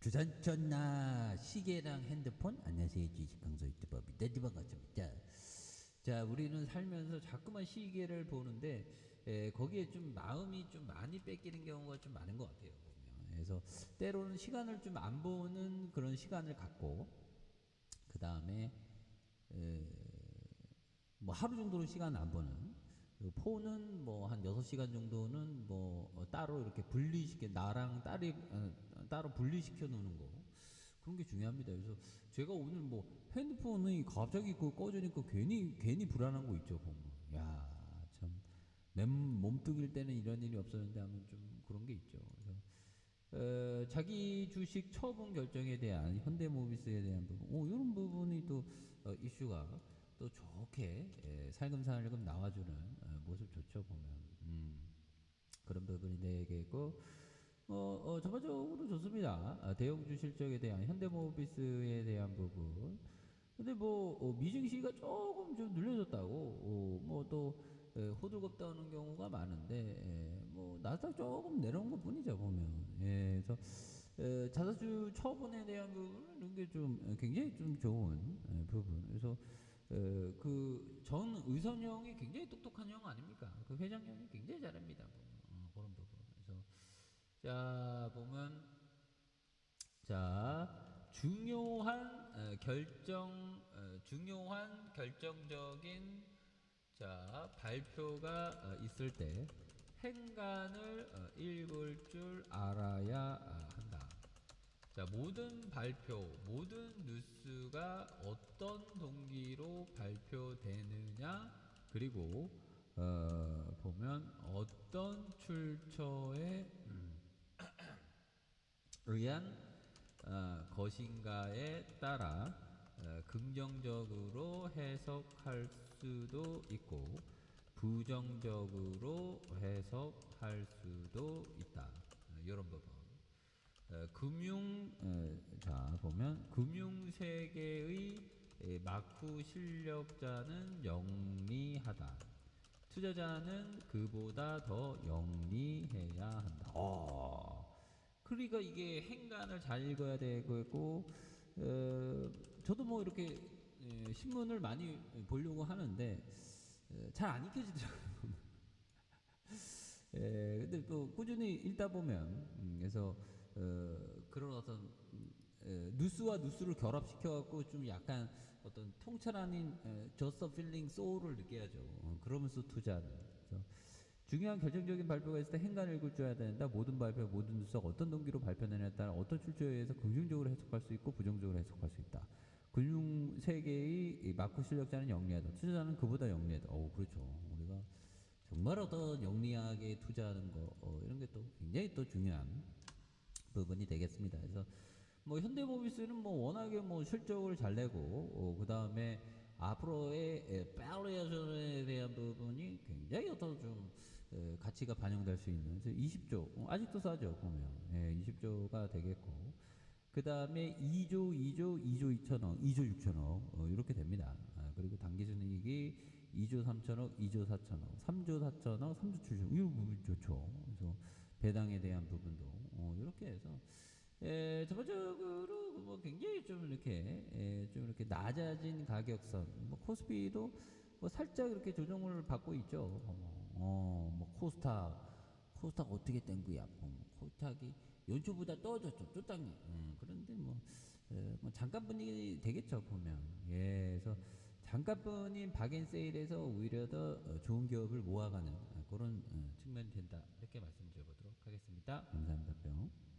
주산전나 시계랑 핸드폰? 안녕하세요. 주식강소 유튜버입니다. 반갑습니다 자 우리는 살면서 자꾸만 시계를 보는데 에, 거기에 좀 마음이 좀 많이 뺏기는 경우가 좀 많은 것 같아요. 그래서 때로는 시간을 좀 안 보는 그런 시간을 갖고 그 다음에 뭐 하루 정도로 시간 안 보는 그리고 폰은 뭐 한 6시간 정도는 뭐 어, 따로 이렇게 분리시켜 나랑 딸이 어, 따로 분리시켜 놓는 거. 그런 게 중요합니다. 그래서 제가 오늘 뭐 핸드폰이 갑자기 그 꺼지니까 괜히 괜히 불안한 거 있죠 보면. 야참. 몸뚱일 때는 이런 일이 없었는데 하면 좀 그런 게 있죠. 그래서 어, 자기 주식 처분 결정에 대한 현대모비스에 대한 부분, 오, 이런 부분이 또 어, 이슈가 또 좋게 예, 살금살금 나와주는 어, 모습 좋죠 보면. 음, 그런 부분이 되겠고 어, 어, 전반적으로 좋습니다. 아, 대형주 실적에 대한 현대모비스에 대한 부분. 근데 뭐 어, 미증시가 조금 좀 늘려졌다고 어, 뭐또 예, 호들갑 떠는 경우가 많은데 예, 뭐 나스닥 조금 내려온 것 뿐이죠 보면. 예, 그래서 에, 자사주 처분에 대한 부분은 이런 게 좀 굉장히 좀 좋은 예, 부분. 그래서 그 전 의선형이 굉장히 똑똑한 형 아닙니까? 그 회장형이 굉장히 잘합니다. 자 보면 자 중요한 어, 결정 어, 중요한 결정적인 자 발표가 어, 있을 때 행간을 어, 읽을 줄 알아야 아, 한다. 자, 모든 발표, 모든 뉴스가 어떤 동기로 발표되느냐, 그리고, 어, 보면 어떤 출처에 음, 의한 어, 것인가에 따라 어, 긍정적으로 해석할 수도 있고, 부정적으로 해석할 수도 있다. 이런 부분. 어, 금융 어, 자 보면 금융 세계의 마쿠 실력자는 영리하다. 투자자는 그보다 더 영리해야 한다. 어, 그러니까 이게 행간을 잘 읽어야 되고, 어, 저도 뭐 이렇게 에, 신문을 많이 보려고 하는데 잘안 익혀지더라고요. 에, 근데 또 꾸준히 읽다 보면, 음, 그래서 어, 그런 어떤 에, 뉴스와 뉴스를 결합시켜 갖고 좀 약간 어떤 통찰 아닌 저스 필링 소울을 느껴야죠. 어, 그러면서 투자는. 그래서 중요한 결정적인 발표가 있을 때 행간을 알아야 된다. 모든 발표, 모든 뉴스가 어떤 동기로 발표되느냐에 따라 어떤 출처에 의해서 긍정적으로 해석할 수 있고 부정적으로 해석할 수 있다. 금융 세계의 마크 실력자는 영리하다. 투자자는 그보다 영리하다. 어, 그렇죠. 우리가 정말 어떤 영리하게 투자하는 거 어, 이런 게 또 굉장히 또 중요한 부분이 되겠습니다. 그래서 뭐 현대모비스는 뭐 워낙에 뭐 실적을 잘 내고 어, 그 다음에 앞으로의 발리에이션에 대한 부분이 굉장히 어떤 좀 에, 가치가 반영될 수 있는 20조 어, 아직도 싸죠 보면 예, 20조가 되겠고 그 다음에 2조 2조 2조 2천억 2조 6천억 어, 이렇게 됩니다. 아, 그리고 당기순이익이 2조 3천억 2조 4천억 3조 4천억 3조 7천억 이거 좋죠. 그래서 배당에 대한 부분도 어, 이렇게 해서 에, 전반적으로 뭐 굉장히 좀 이렇게 에, 좀 이렇게 낮아진 가격선 뭐 코스피도 뭐 살짝 이렇게 조정을 받고 있죠. 어, 어, 뭐 코스닥 코스닥 어떻게 된 거야? 어, 코스닥이 연초보다 떨어졌죠. 쫓당이. 음, 그런데 뭐, 에, 뭐 잠깐 분위기 되겠죠 보면. 예, 그래서 잠깐뿐인 박앤세일에서 오히려 더 어, 좋은 기업을 모아가는 그런 어, 측면이 된다. 이렇게 말씀드려보도록 하겠습니다. 감사합니다.